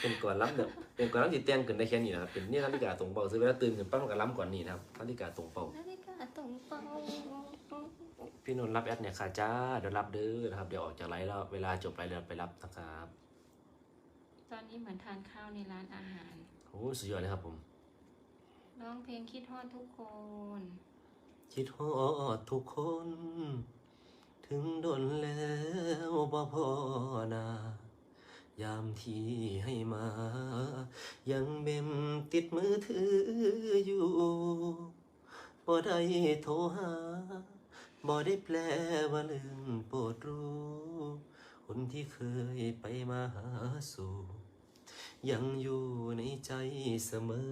เป็นก่อนล้ำเด้อเป็นก่อนล้ำจิตแต่งขึ้นได้แค่นี้นะครับเป็นนี่นาฬิกาตรงเป้าซื้อเวลาตื่นขึ้นปั้งกับล้ำก่อนนี่นะครับนาฬิกาตรงเป้านาฬิกาตรงเป้าพี่นนท์รับแอดเนี่ยค่ะจ้าเดี๋ยวรับเด้อนะครับเดี๋ยวออกจากไลฟ์แล้วเวลาจบไลฟ์แล้วไปรับนะครับตอนนี้เหมือนทานข้าวในร้านอาหารโอ้สุดยอดเลยครับผมร้องเพลงคิดฮอดทุกคน คิดฮอดทุกคน ถึงโดนแล้วบ่พอหนา ยามที่ให้มา ยังเมมติดมือถืออยู่บ่ได้โทรหาบ่ได้แปลว่าลืมโปรดรู้ คนที่เคยไปมาหาสู่ ยังอยู่ในใจเสมอ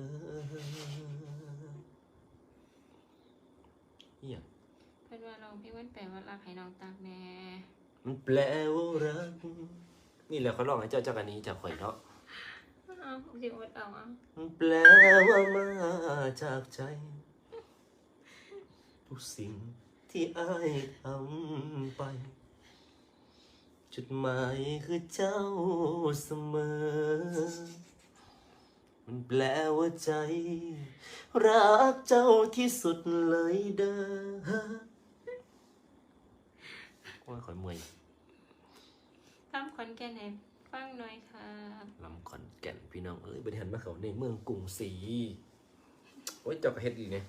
เฮียเพื่อนว่าร้องเพลงมันแปลว่ารักให้น้องตักแน่มันแปลว่ารัก นี่แหละเขาลองให้เจ้าเจ้ากันนี้จากข่อยเนาะอ้าวสิอดเอาอะมันแปลว่ามาจากใจ ทุกสิ่งที่อ้ายทำไป จุดหมายคือเจ้าเสมอ มันแปลว่าใจ รักเจ้าที่สุดเลยเด้อโอ้ยข่อยเมื่อย ตามขอนแก่นให้ฟังหน่อยครับลำขอนแก่นพี่น้องเอ้ยบริหารมาเขาในเมืองกรุงศรีโอ้ยเจ้ากระเฮ็ดอีกเนี่ย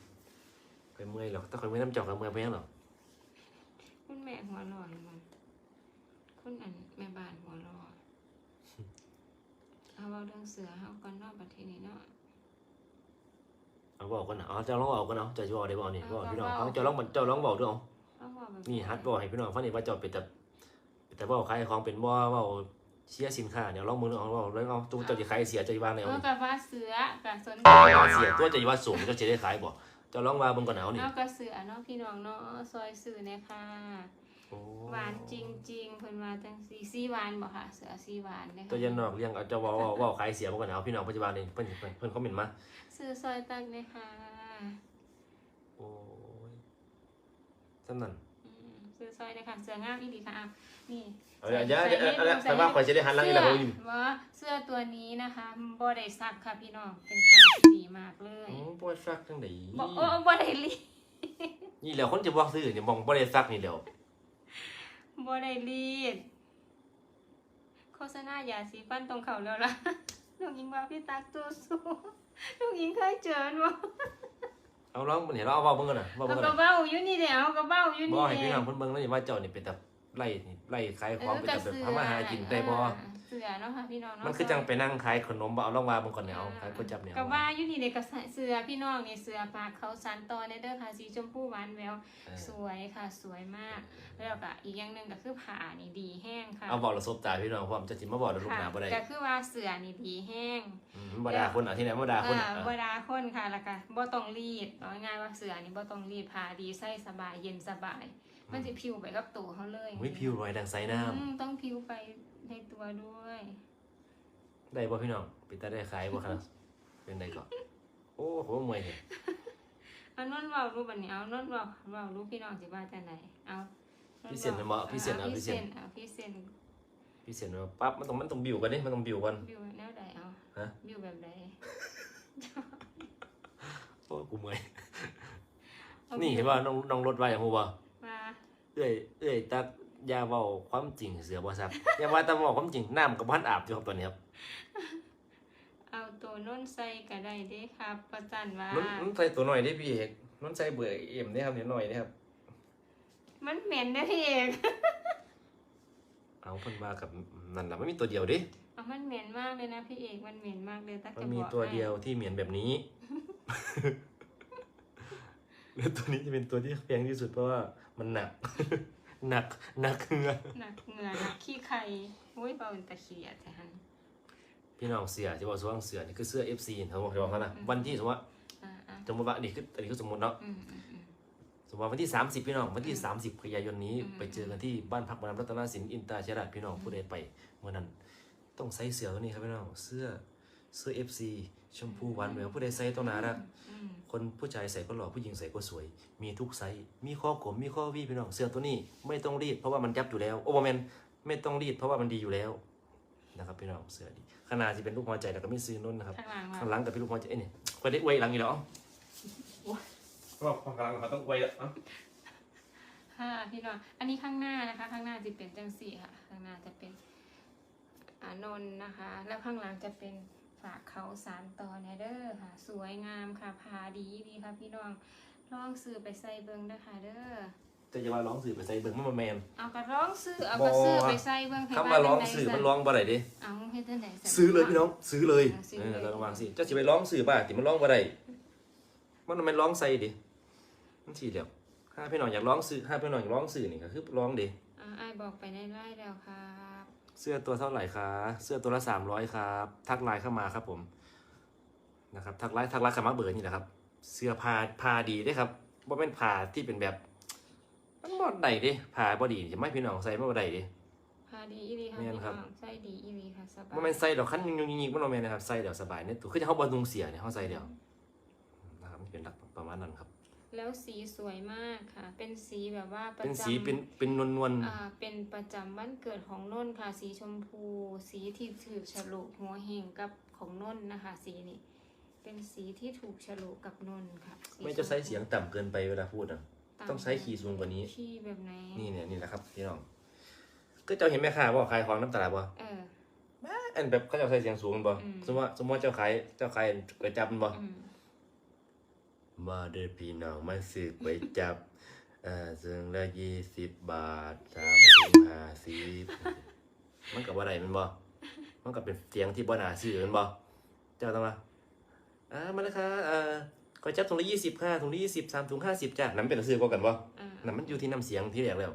ไปเมื่อยหรอกถ้าคนไม่น้ำเจ้ากับเมื่อยไปยังหรอกคุณแม่หัวหล่อมันคุณอันแม่บ้านหัวหล่อเอาเว้าเรื่องเสือเฮาก่อนเนอกประเทศนี้เนาะเอาบอกกันนะเอาเจ้าลองบอกกันเนาะเจ้าจะบอกได้บอกนี่เอาบอกพี่น้องเอาเอาเจ้าลองเจ้าลองบอกด้วยเอาต้องบอกแบบนี่ฮัดบอกให้พี่น้องฟังนี่ว่าเจ้าเป็นแต่เป็น แต่บอกขายของเป็นบ่ว่าเชียร์สินค้าเนี่ยลองมือเอาบอกแล้วเอาตัวเจ้าจะขายเสียเจ้าจะว่าแนวเออนี่กับว่าเสือกับสนเสียตัวเจ้าจะว่าสูงเจ้าจะได้ขายบ่เจ้าลองว่าเบิ่งก่อนเอานี่เนอกกับเสือเนาะพี่น้องเนาะซอยสื่อเนี่ยค่ะโอ้หวานจริงๆเพิ่นว่าจังสีสีหวานบ่ค่ะเสือสีหวานเนี่ยตัวยันนอกเลี้ยงเอาเจ้าว่าว่าว่าขายเสียเบิ่งก่อนเอาพี่น้องปัจจุบันนี่เพิ่นเพิ่นเพิ่นคอมเมนต์มาซื้อซอยตักเนี่ยค่ะโอ้ยจำนั่น อืมซื้อซอยเนี่ยค่ะเสืองามอีหลีค่ะอะนี่เอาอย่าอย่าอย่าเอาละแต่ว่าข่อยจะได้หันหลังอีกแล้วบ่ยินว่าเสื้อตัวนี้นะคะบ่ได้ซักค่ะพี่น้องเป็นผ้าสีมากเลยโอ้บ่ได้ซักจังได๋บ่โอ้บ่ได้รีดนี่แหล้วคนจะบอกซื้อนี่มองบ่ได้ซักนี่แหล้วบ่ได้รีดโฆษณายาสีฟันตรงเขาแล้วล่ะน้องหญิงว่าพี่ตักตัวสู้น้องหญิงเคยเจอบ่ เอาลองมันเห็นเราเอาเว้าเบิ่งกันน่ะเว้าเอาเบิ่งกกัระนน่ะเบ้าอยู่นี่เดี๋ยวเอากระเบ้าอยู่บ่นี่ให้พี่น้องเพิ่นเบิ่งแล้วนี่ว่าเจ้านี่เป็นแต่ไล่นี่ไล่ขายของเป็นแต่แบบทำมาหากินได้บ่เสือเนาะค่ะพี่น้องเนาะมันคือจังไปนั่งขายขนมบ่เอาลองว่าเบิ่งก่อนเนี่ยเอาขายก๋วยจั๊บเนี่ยกระว่าอยู่นี่เด็กกระเสือพี่น้องนี่เสือปากเขาสันตอในเด้อค่ะสีชมพูหวานแววเออสวยค่ะ สวยมาก แล้วก็อีกอย่างหนึ่งก็คือผ่านี่ดีแห้งค่ะเอาบอกแล้วซบตาพี่น้องพร้อมจะสิมาบอกแล้วลูกค่ะหน้าบ่ได้ก็คือว่าเสือนี่ดีแห้งอืมบ่ด่าคนอะที่ไหนบ่ด่าคนอ่าอะบ่ดาคนค่ะแล้วก็บ่ต้องรีดเอาง่ายๆว่าเสือนี่บ่ต้องรีดผ่าดีใส่สบายเย็นสบาย มันสิผิวไปกับตัวเขาเลยอุ้ยผิวรอยดังไสน้ำอืมต้องผิวไปในตัวด้วยได้บ่พี่น้องไปตาได้ขายบ่ครับเป็นไดก่อนโอ้โหเมื่อยเด้เอานนท์เว้ารูปบัดนี้เอานนท์เว้าเว้ารูปพี่น้องสิว่าจังไดเอานพี่เสียนน่ะบ่พี่เสียนเอาพี่พี่เสีเสียยนนเอาพี่เสียนพี่เสียนว่าปั๊บมันต้องมันต้องบิวกันดิมันต้องบิวกัน บิวแนวใดเอาฮะ บิวแบบใดโอ้กูเมื่อยอานี่เห็นว่าน้องน้องรถไว้อย่างฮู้บ่มา เอ้ยเอ้ยตักอย่าเว้าความจริงเสือบ่ซักอย่าว่าแต่เว้าความจริงน้ำกับพันอาบอยู่ครับตอนนี้ครับเอาตัวนนท์ใส่ก็ได้เด้ครับประจันว่ามันมันใส่ตัวหน่อยได้พี่เอกมันใส่เบื่อเอ็มได้ครับนิดหน่อยนะครับ มันเหม็นเด้อพี่เอกเอาเพิ่นว่ากับนั่นล่ะมันมีตัวเดียวดิเอามันเหม็นมากเลยนะพี่เอกมันเหม็นมากเลยตักมันจะมีบอกตัวให้ เดียวที่เหมือนแบบนี้ แล้วตัวนี้จะเป็นตัวที่แพงที่สุดเพราะว่ามันหนัก หนักหนักเหงือหนักเหงื่อหนักขี้ไข่อุ้ยเบาเป็นตะเคียดแทนพี่น้องเสือที่ว่าสว่างเสือนี่คือเสื้อ FC เขาบอกเขาบอกเขานะอืมวันที่สมมติว่าอ่าอ่าสมมติว่าอันนี้คืออันนี้คือสมมติเนาะอืมอืมอืม สมมติว่าวันที่ 30 พี่น้องวันที่ 30กันยายนนี้ อืม ไปเจอกันที่บ้านพักมานำรัตนสินอินตาชราชพี่น้องผู้ใดไปเมื่อนั้น ต้องใส่เสื้อตัวนี้ครับพี่น้องเสื้อ เสื้อ FC ชมพูหวานแหววผู้ใดใส่ต้องน่ารักอืมคนผู้ชายใส่ก็หล่อผู้หญิงใส่ก็สวย มีทุกไซส์มีข้อกลมมีข้อวี่พี่น้องเสื้อตัวนี้ไม่ต้องรีดเพราะว่ามันยับอยู่แล้วโอ้โมเมนไม่ต้องรีดเพราะว่ามันดีอยู่แล้วนะครับพี่น้องเสือดีขนาดที่เป็นรูปหัวใจแล้วก็มีซื้อนุ่นนะครับข้างหลังว่าข้างหลังกับพี่ลูกหัวใจเอ้ยนี่ไปได้ไว้หลังอีกแล้วก็ข้างหลังเขาต้องไว้แล้วเอ้าค่ะพี่น้องอันนี้ข้างหน้านะคะ ข้างหน้าจะเป็นจังสี่ค่ะ ข้างหน้าจะเป็นอานนท์นะคะ แล้วข้างหลังจะเป็น ฝากเขาสารต่อเนเดอร์ค่ะ สวยงามค่ะพาดีดีค่ะพี่น้องลองซื้อไปใส่เบิ้งเด้อค่ะเด้อแต่จะว่าร้องสื่อไปใส่เบิ่งมันบ่แมนเอากระร้องซื้อเอากระซื้อไปใส่เบิ้งให้คำว่าร้องจัใดสื่อมันซะร้องบ่ได้ดิเอาเฮ็ดจังไดซะซื้อเลยพี่น้องซื้อเลยเอาซื้อเอเลยอแล้วก็วางสิเจ้าสิไปร้องสื่อป่ะที่มันร้องบ่ได้มันมันร้องใส่ดิมันสิเดียวถ้าพี่น้องอยากร้องสื่อถ้าพี่น้องอยากร้องสื่อนี่ก็คือร้องดิอ่าอ้ายบอกไปในไลน์แล้วครับ เสื้อตัวเท่าไหร่คะเสื้อตัวละ300ครับ ทักไลน์เข้ามาครับผมนะครับทักไลน์ทักไลน์เข้ามาเบอร์นี่แหละครับ เสื้อผ้าผ้าดีเด้ครับบ่แม่นผ้าที่เป็นแบบมันบ่ได้เด้ผ้าบ่ดีจะไม่พี่น้องใส่บ่ได้เด้พาดีอีหลีค่ะแม่พี่นครับน้องใส่ดีอีหลีค่ะสบายบ่แม่นใส่ดอกคันยุ่งๆๆมันบ่แม่นนะครับใส่เดี๋ยวสบายเนี่ยตัวคือจะเฮาบ่นุงเสียเนี่ยเฮาใส่เดี๋ยวนะครับมันเป็นหลักประมาณนั้นครับ แล้วสีสวยมากค่ะ เป็นสีแบบว่าประเป็นจำสีเป็นเป็นนวลอ่าเป็นประจำวันเกิดของนนท์ค่ะ สีชมพู สีที่ถูกฉลุหัวเฮงกับของนนท์นะคะ สีนี้ เป็นสีที่ถูกฉลุกับนนท์ค่ะสีๆไม่จะใช้เสียงต่ำเกินไปเวลาพูดอะามต้องใช้คีย์สูงกว่านี้ที่แบบไหนนี่เนี่ยนี่แหละครับพี่น้องก็เจ้าเห็นแม่ค้าบ่ขายของน้ำตลาดบ่เอออันแบบเขาเจ้าใช้เสียงสูงบ่อืมสมมติว่าสมมติว่าเจ้าขายเจ้าขายก๋วยจั๊บมันบ่อื มมาเด้อพี่น้องมาซื้อก๋วยจั๊บเอ่อซึ่งละยี่สิบบาทสามสิบห้าสิบมันก็บ่ได้แมันบ่มันก็เป็นเสียงที่บ่น่าซื้อแมันบ่เจ้าต้องว่าอ่ามาแล้วค่ะเอ่อก๋วยจั๊บถุงละยี่สิบค่ะถุงละยี่สิบสามถุงห้าสิบจ้ะนั่นเป็นซื้อกว่ากันบ่อ่านั่นมันอยู่ที่น้ำเสียงที่แรกแล้ว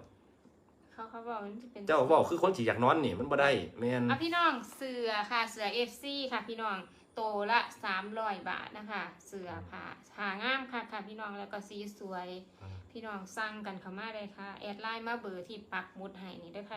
เขาเขาบอกมันจะเป็นเจ้าเว้าคือคนที่อยากนอนนี่มันบ่ได้แม่น อะพี่น้องเสือค่ะเสือเอฟซีค่ะพี่น้อง โตละสามร้อยบาทนะคะ เสือผ่าหางามค่ะค่ะพี่น้องแล้วก็สีสวย พี่น้องสั่งกันเข้ามาเลยค่ะ แอดไลน์มาเบอร์ที่ปักหมุดให้นี่ด้วยค่ะ